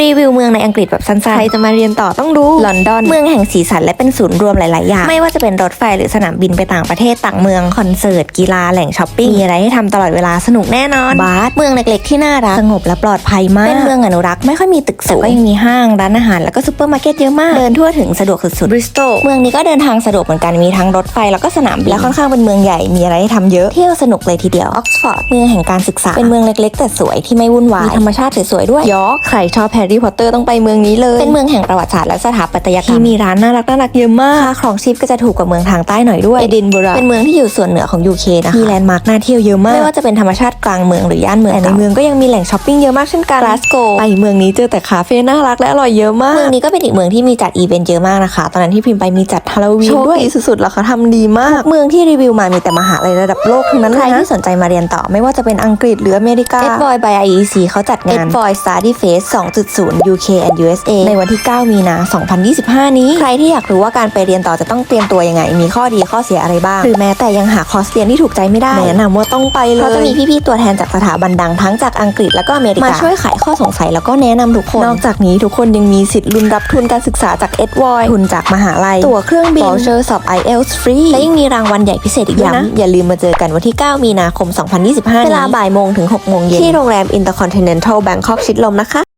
รีวิวเมืองในอังกฤษแบบสั้นๆ ใครจะมาเรียนต่อต้องดูลอนดอนเมืองแห่งสีสันและเป็นศูนย์รวมหลายๆอย่าง ไม่ว่าจะเป็นรถไฟหรือสนามบินไปต่างประเทศต่างเมืองคอนเสิร์ตกีฬาแหล่งช้อปปิ้งมีอะไรให้ทำตลอดเวลาสนุกแน่นอนบาร์เมืองเล็กๆที่น่ารักสงบและปลอดภัยมากเป็นเมืองอนุรักษ์ไม่ค่อยมีตึกสูงแต่ก็ยังมีห้างร้านอาหารแล้วก็ซูเปอร์มาร์เก็ตเยอะมากเดินทั่วถึงสะดวกสุดๆบริสตอลเมืองนี้ก็เดินทางสะดวกเหมือนกันมีทั้งรถไฟแล้วก็สนามบินและค่อนข้างเป็นเมืองใหญ่มีอะไรให้ทำเยอะเที่ยวสนุกเลยทีเดียวออกซฟอร์ดเมืองแห่งการศึกษาเป็นเมืองเล็กๆ แต่สวยที่ไม่วุ่นวายมีธรรมชาติสวยๆด้วยยอร์กใครชอบแฮร์รี่พอตเตอร์ต้องไปเมืองนี้เลย เป็นเมืองแห่งประวัติศาสตร์และสถาปัตยกรรมที่มีร้านน่ารักน่ารักเยอะมากค่าครองชีพก็จะถูกกว่าเมืองทางใต้หน่อยด้วยเอดินบะระเป็นเมืองที่อยู่ส่วนเหนือของ UK นะคะมีแลนด์มาร์คน่าเที่ยวเยอะมากไม่ว่าจะเป็นธรรมชาติกลางเมืองหรือย่านเมืองแต่ในเมืองก็ยังมีแหล่งช้อปปิ้งเยอะมากเช่นกันกลาสโกไปเมืองนี้เจอแต่คาเฟ่น่ารักและอร่อยเยอะมากเมืองนี้ก็เป็นอีกเมืองที่มีจัดอีเวนต์เยอะมากนะคะ ตอนนั้นที่พิมพ์ไปมีจัดฮาโลวีนด้วยสุดๆแล้วเขาทำดีมาก เมืองที่รีวิวมามีแต่มหาลัยระดับโลกทั้งนั้นใครที่สนใจมาเรียนต่อไม่ว่าจะเป็นอังกฤษหรืออเมริกา Edboy by IEC เขาจัดงาน Edboy Study Fest 2.0 UK and USA ในวันที่ 9 มีนา 2025 นี้ ใครที่อยากรู้ว่าการไปเรียนต่อจะต้องเตรียมตัวยังไง มีข้อดีข้อเสียอะไรบ้าง หรือแม้แต่ยังหาคอร์สเรียนที่ถูกใจไม่ได้แนะนำว่าต้องไปเลยเพราะจะมีพี่ๆตัวแทนจากสถาบันดังทั้งจากอังกฤษแล้วก็อเมริกามาช่วยไขข้อสงสัยแล้วก็แนะนำทุกคน นอกจากนี้ทุกคนยังมีสิทธิ์ลุ้นรับทุนการศึกษาจาก Edboy ทุนจากมหาลัย ตั๋วเครื่องบิน voucher สอบ IELTS ฟรีและยังมีรางวัลใหญ่พิเศษอีกด้วยนะ อย่าลืมมาเจอกันวันที่ 9 มีนาคม 2025 เวลาบ่ายโมงถึง6โมงเย็นที่โรงแรม Intercontinental Bangkok ชิดลมนะคะ